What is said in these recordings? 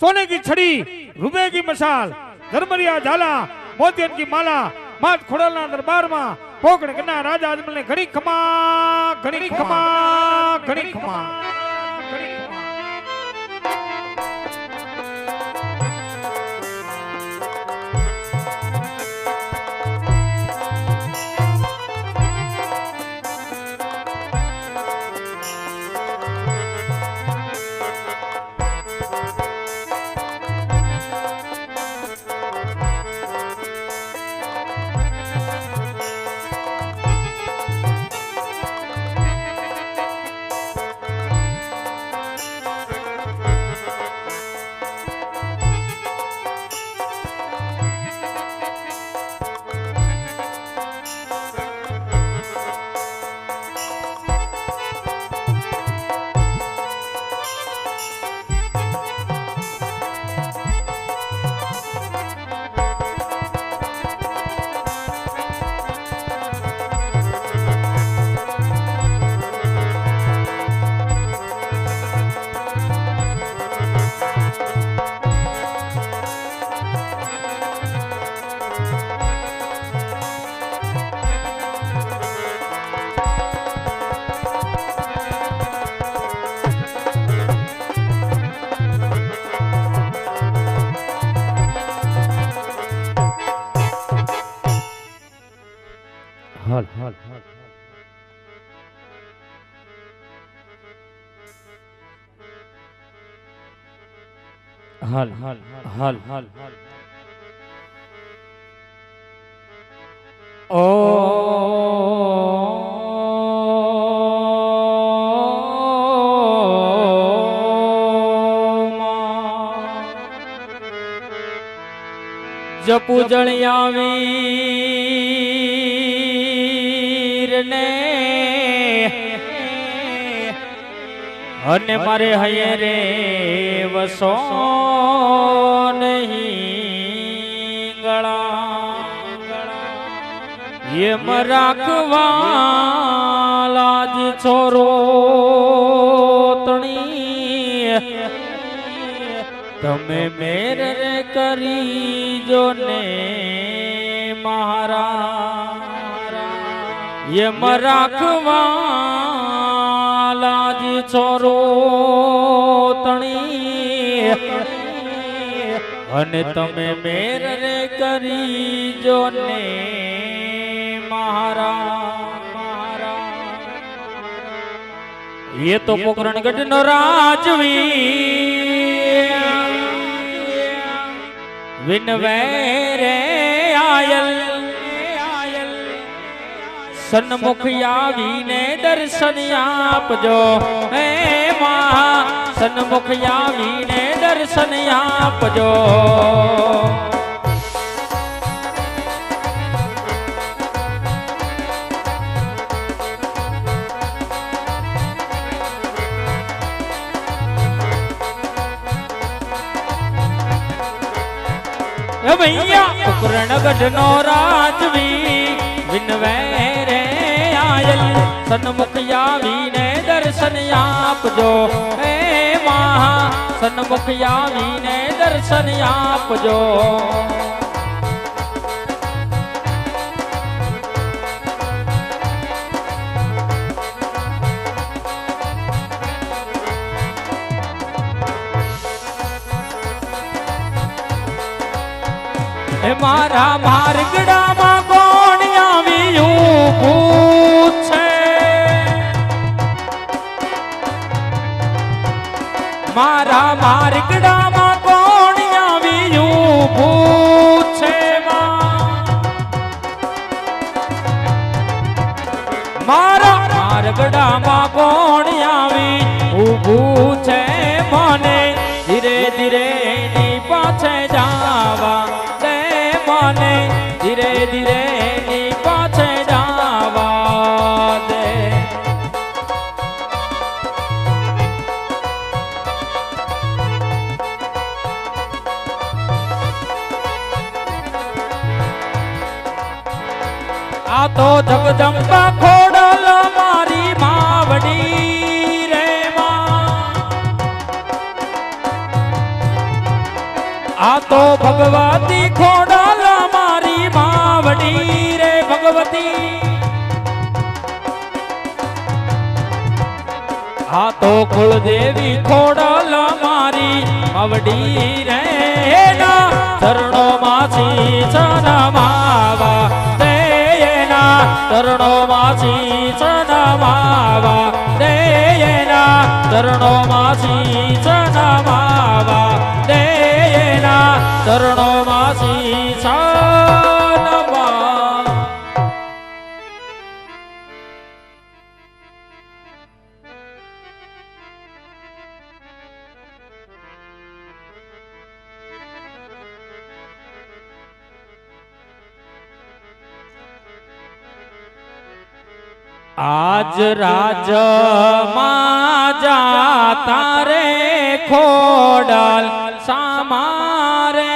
सोने की छड़ी रुपए की मशाल धर्मरिया झाला मोतियन की माला मात खोड़लना दरबार मा पोकड कना राजा अजमल ने घड़ी खमा घड़ी खमा घड़ी खमा હાલ હાલ. હાલ હાલ ઓ જપુ જણિયાવીર અને મારે હૈયે રે વસો નહીં ગળા. એમ રાખવા જ છોરો તણી તમે મેર કરી જો ને મારા એમ રાખવા છોરો તણી. અને તમે મેર રે કરી જો ને મારા. એ તો પોકરણગઢ નો રાજવી વિનવે રે આયલ સન્મુખ આવીને દર્શન આપજો. હે મા સન્મુખ આવીને દર્શન આપજો. ભૈયા ઉકરણગઢ નો રાજવી સન્મુખ આવીને દર્શન આપજો. હે મહા સન્મુખ આવીને દર્શન આપજો. મારા માર્ગડામાં કોણ આવ્યું? મારા માર્ગડામાં કોણ આવ્યું પૂછે મારા માર્ગડામાં કોણ આવી ઊભું છે મને? તો જગદંબા ખોડલ મારી માવડી રે આ તો ભગવતી ખોડલ મારી માવડી રે ભગવતી. આ તો કુળદેવી ખોડલ મારી માવડી રે ચરણો માસી ચનમાવા દેના ચરણો માછી ચનમાવા દેના ચરણો માછી ચનમાવા દેના ચરણો આજ રાજ જા રે ખોડલ સામારે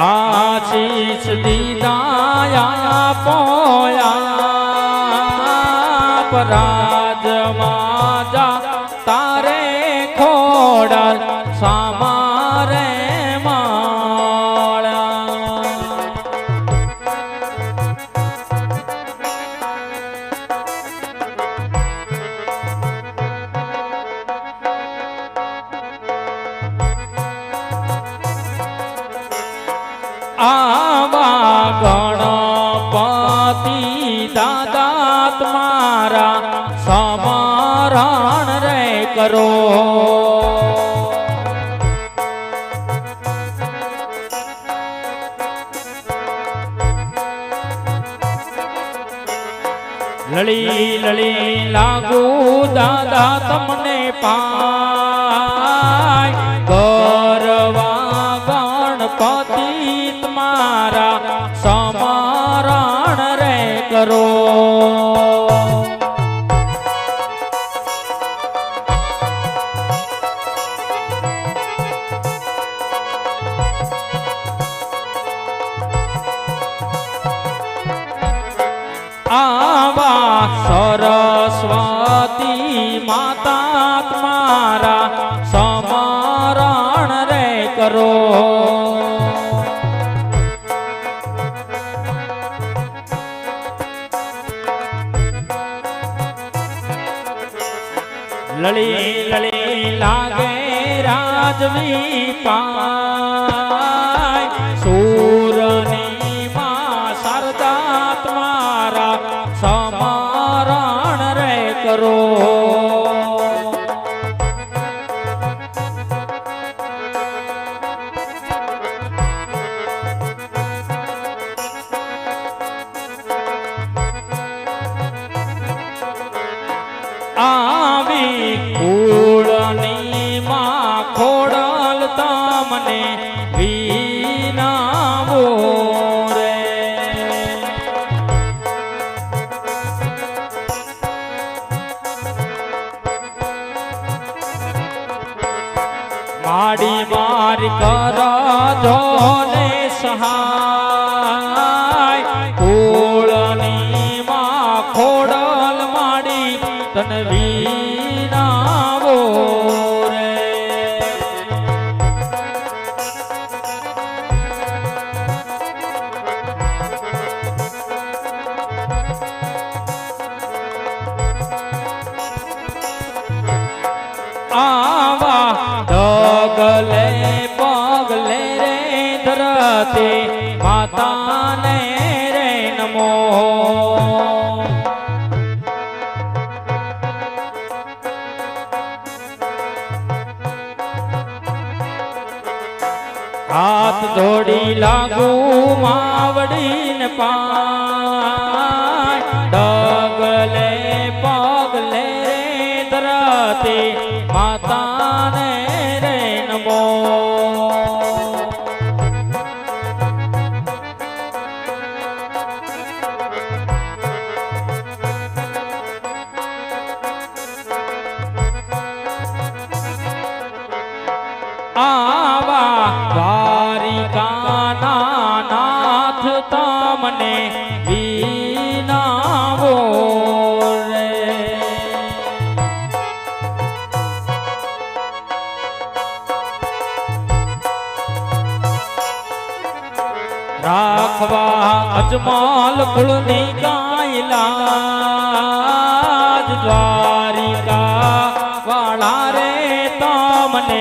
આશીષ દીદાયા પોયા પરાજ માજા તારે ખોડા સામારે લળી લળી લાગુ દાદા તમને પાય આવા સરસ્વતી માતા મારા સમરણ રે કરો. લળી લળી લાગે રાજવી પાય કરો. માડી મારી કરો જોને સહાય. માતાને રે નમો. હાથ ધોડી લાગુ માવડીને પાય અજમાલ કુળની ગાયલા દ્વારિકા વાળા રે તમને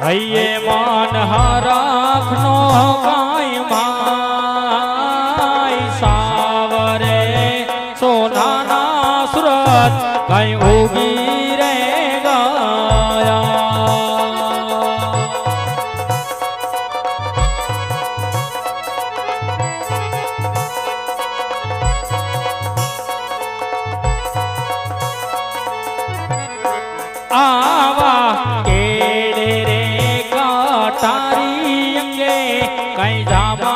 હૈયે મન હરાખનો કાય કઈ જામા રે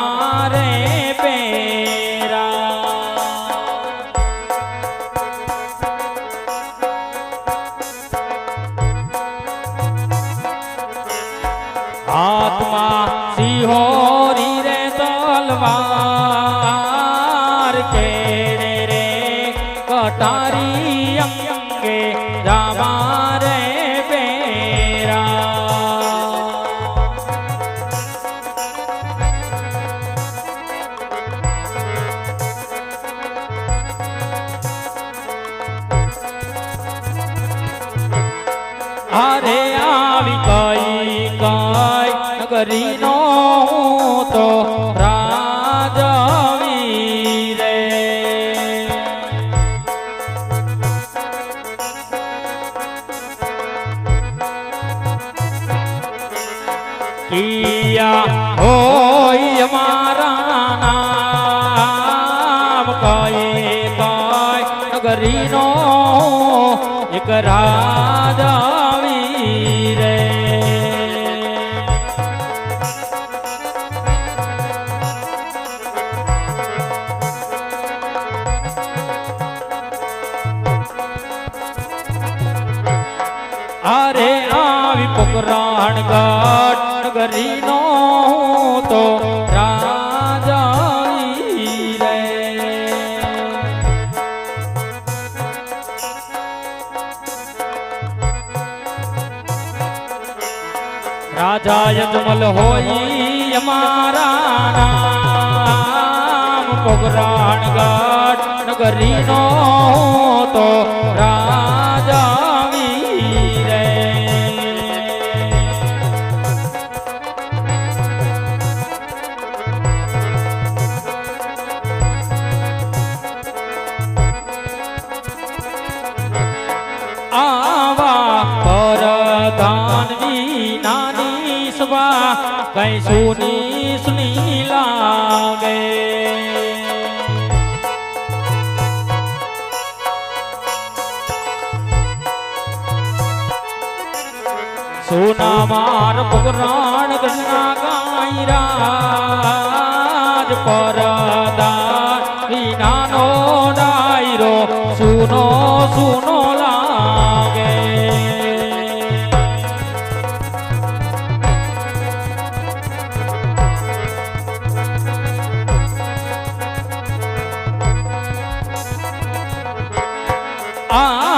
અરે આવી કઈ કઈ નગરી નો તો રાજવી રે કિયા હોય અમારા નામ કઈ કઈ નગરીનો એક રાજાવી રે. અરે આવી પોકરાણ ગઢ રાજા યજમલ હોઈ અમારા નામ. પોગરાણ ગઢ તો રાજા สู่นี้สุน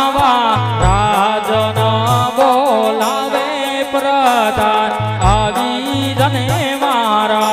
આવા રાજન બોલાવે પ્રધાન. આવી જને મારાવી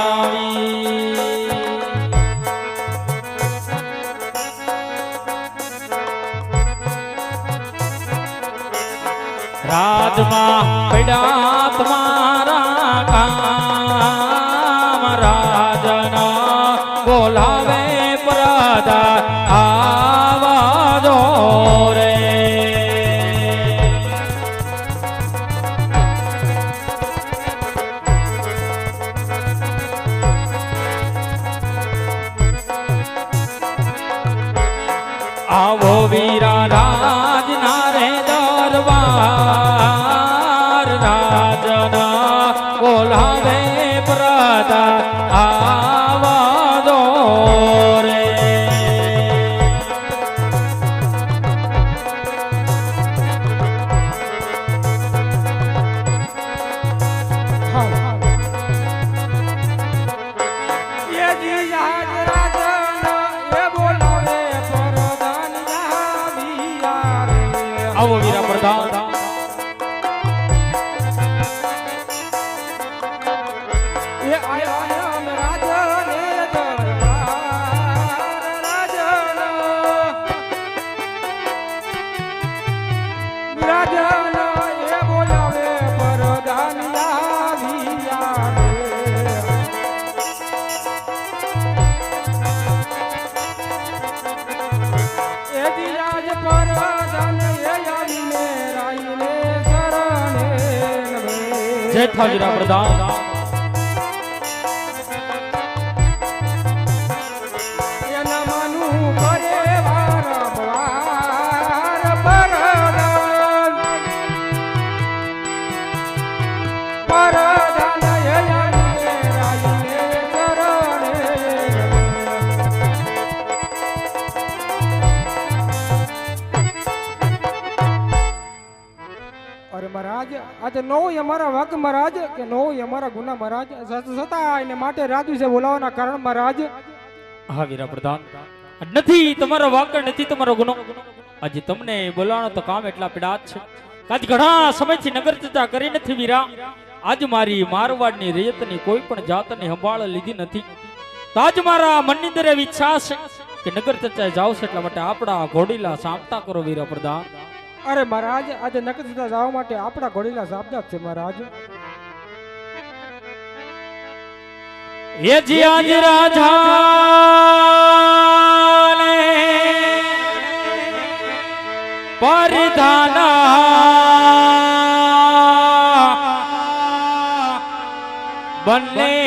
જી જય થા વીરા પ્રધાન. આજે નો અમારા વાક મહારાજ કે નો અમારા ગુના મહારાજ. છતાં એને માટે રાજુ છે બોલાવાના કારણ મહારાજ. હા વીરા પ્રધાન નથી તમારો વાક નથી તમારો ગુનો. આજે તમને બોલાવાનો તો કામ એટલા પીડા છે. આજ ઘણા સમયથી નગર જતા કરી નથી વીરા. આજ મારી મારવાડની રેતની કોઈ પણ જાતની સંભાળ લીધી નથી. તો આજ મારા મનની અંદર એવી ઈચ્છા છે કે નગર ચર્ચાએ જાવ છે એટલા માટે આપણા ઘોડીલા સામતા કરો વીરા પ્રધાન અરે મહારાજ, આજે સીધા જવા માટે આપણા ઘોડીલા સાબદા છે મહારાજ. એ જી આજ રાજા પરધાના બંને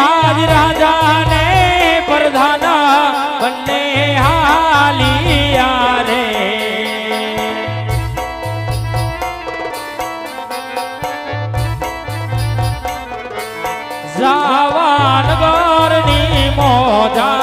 આજ રાજા ને પ્રધાના બંને હાલિયા રે જાવાન નગરની મોજા